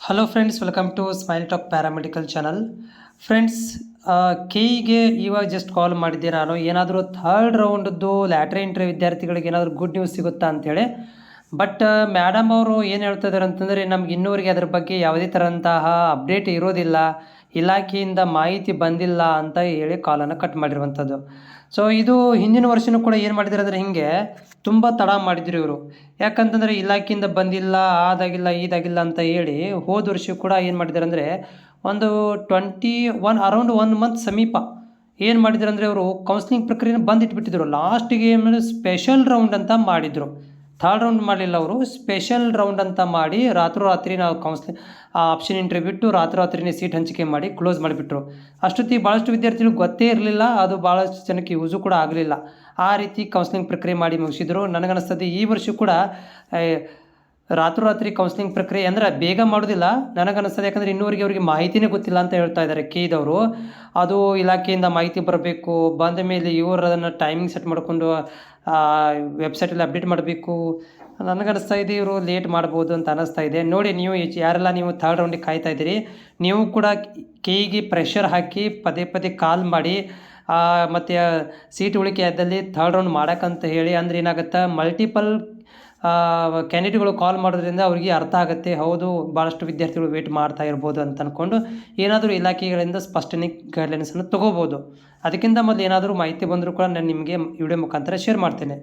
Hello friends welcome to smile talk paramedical channel friends ಕೆಇಗೆ ಇವಾಗ just ಕಾಲ್ ಮಾಡಿದ್ದೆ ನಾನು. ಏನಾದರೂ ಥರ್ಡ್ ರೌಂಡದ್ದು ಲ್ಯಾಟ್ರಿ ಇಂಟ್ರಿ ವಿದ್ಯಾರ್ಥಿಗಳಿಗೆ ಏನಾದರೂ ಗುಡ್ ನ್ಯೂಸ್ ಸಿಗುತ್ತಾ ಅಂತೇಳಿ ಬಟ್ ಮೇಡಮ್ ಅವರು ಏನು ಹೇಳ್ತಾ ಇದ್ದಾರೆ ಅಂತಂದರೆ, ನಮ್ಗೆ ಇನ್ನೂವರೆಗೆ ಅದ್ರ ಬಗ್ಗೆ ಯಾವುದೇ ಥರಂತಹ ಅಪ್ಡೇಟ್ ಇರೋದಿಲ್ಲ. ಇಲಾಖೆಯಿಂದ ಮಾಹಿತಿ ಬಂದಿಲ್ಲ ಅಂತ ಹೇಳಿ ಕಾಲನ್ನು ಕಟ್ ಮಾಡಿರುವಂಥದ್ದು. ಸೊ ಇದು ಹಿಂದಿನ ವರ್ಷನೂ ಕೂಡ ಏನು ಮಾಡಿದ್ರು ಅಂದರೆ ಹಿಂಗೆ ತುಂಬ ತಡ ಮಾಡಿದ್ರು ಇವರು. ಯಾಕಂತಂದರೆ ಇಲಾಖೆಯಿಂದ ಬಂದಿಲ್ಲ ಆದಾಗಿಲ್ಲ ಇದಾಗಿಲ್ಲ ಅಂತ ಹೇಳಿ ಹೋದ ವರ್ಷ ಕೂಡ ಏನು ಮಾಡಿದ್ದಾರೆ ಅಂದರೆ ಒಂದು twenty one around one month ಸಮೀಪ ಏನು ಮಾಡಿದ್ರು ಅಂದರೆ ಅವರು ಕೌನ್ಸಿಲಿಂಗ್ ಪ್ರಕ್ರಿಯೆನ ಬಂದಿಟ್ಬಿಟ್ಟಿದ್ರು. ಲಾಸ್ಟಿಗೆ ಏನು ಸ್ಪೆಷಲ್ ರೌಂಡ್ ಅಂತ ಮಾಡಿದರು. ಥರ್ಡ್ ರೌಂಡ್ ಮಾಡಲಿಲ್ಲ ಅವರು. ಸ್ಪೆಷಲ್ ರೌಂಡ್ ಅಂತ ಮಾಡಿ ರಾತ್ರೋರಾತ್ರಿ ನಾವು ಕೌನ್ಸಿಲ್ ಆ ಆಪ್ಷನ್ ಇಂಟರ್ವ್ಯೂ ಬಿಟ್ಟು ರಾತ್ರೋರಾತ್ರಿನೇ ಸೀಟ್ ಹಂಚಿಕೆ ಮಾಡಿ ಕ್ಲೋಸ್ ಮಾಡಿಬಿಟ್ರು. ಅಷ್ಟೊತ್ತಿಗೆ ಭಾಳಷ್ಟು ವಿದ್ಯಾರ್ಥಿಗಳು ಗೊತ್ತೇ ಇರಲಿಲ್ಲ, ಅದು ಭಾಳಷ್ಟು ಜನಕ್ಕೆ ಯೂಸು ಕೂಡ ಆಗಲಿಲ್ಲ. ಆ ರೀತಿ ಕೌನ್ಸಿಲಿಂಗ್ ಪ್ರಕ್ರಿಯೆ ಮಾಡಿ ಮುಗಿಸಿದ್ರು. ನನಗನ್ನಿಸ್ತದೆ ಈ ವರ್ಷ ಕೂಡ ರಾತ್ರೋರಾತ್ರಿ ಕೌನ್ಸಿಲಿಂಗ್ ಪ್ರಕ್ರಿಯೆ ಅಂದರೆ ಬೇಗ ಮಾಡೋದಿಲ್ಲ. ನನಗನ್ನಿಸ್ತದೆ ಯಾಕಂದರೆ ಇನ್ನೂವರೆಗೆ ಅವರಿಗೆ ಮಾಹಿತಿನೇ ಗೊತ್ತಿಲ್ಲ ಅಂತ ಹೇಳ್ತಾ ಇದ್ದಾರೆ ಕೇದವರು ಅದು ಇಲಾಖೆಯಿಂದ ಮಾಹಿತಿ ಬರಬೇಕು, ಬಂದ ಮೇಲೆ ಇವರು ಅದನ್ನು ಟೈಮಿಂಗ್ ಸೆಟ್ ಮಾಡಿಕೊಂಡು ವೆಬ್ಸೈಟಲ್ಲಿ ಅಪ್ಡೇಟ್ ಮಾಡಬೇಕು. ನನಗನ್ನಿಸ್ತಾ ಇದೆ ಇವರು ಲೇಟ್ ಮಾಡ್ಬೋದು ಅಂತ ಅನ್ನಿಸ್ತಾ ಇದೆ. ನೋಡಿ ನೀವು ಯಾರೆಲ್ಲ ನೀವು ಥರ್ಡ್ ರೌಂಡಿಗೆ ಕಾಯ್ತಾ ಇದ್ದೀರಿ, ನೀವು ಕೂಡ ಕೈಗೆ ಪ್ರೆಷರ್ ಹಾಕಿ ಪದೇ ಪದೇ ಕಾಲ್ ಮಾಡಿ ಮತ್ತು ಸೀಟ್ ಉಳಿಕೆ ಆದಲ್ಲಿ ಥರ್ಡ್ ರೌಂಡ್ ಮಾಡೋಕ್ಕಂತ ಹೇಳಿ ಅಂದ್ರೆ ಏನಾಗುತ್ತೆ? ಮಲ್ಟಿಪಲ್ ಕ್ಯಾಂಡಿಡೇಟ್ಗಳು ಕಾಲ್ ಮಾಡೋದ್ರಿಂದ ಅವರಿಗೆ ಅರ್ಥ ಆಗುತ್ತೆ. ಹೌದು ಭಾಳಷ್ಟು ವಿದ್ಯಾರ್ಥಿಗಳು ವೇಟ್ ಮಾಡ್ತಾ ಇರ್ಬೋದು ಅಂತ ಅಂದ್ಕೊಂಡು ಏನಾದರೂ ಇಲಾಖೆಗಳಿಂದ ಸ್ಪಷ್ಟನೆ ಗೈಡ್ಲೈನ್ಸನ್ನು ತೊಗೋಬೋದು. ಅದಕ್ಕಿಂತ ಮೊದಲು ಏನಾದರೂ ಮಾಹಿತಿ ಬಂದರೂ ಕೂಡ ನಾನು ನಿಮಗೆ ವಿಡಿಯೋ ಮುಖಾಂತರ ಶೇರ್ ಮಾಡ್ತೇನೆ.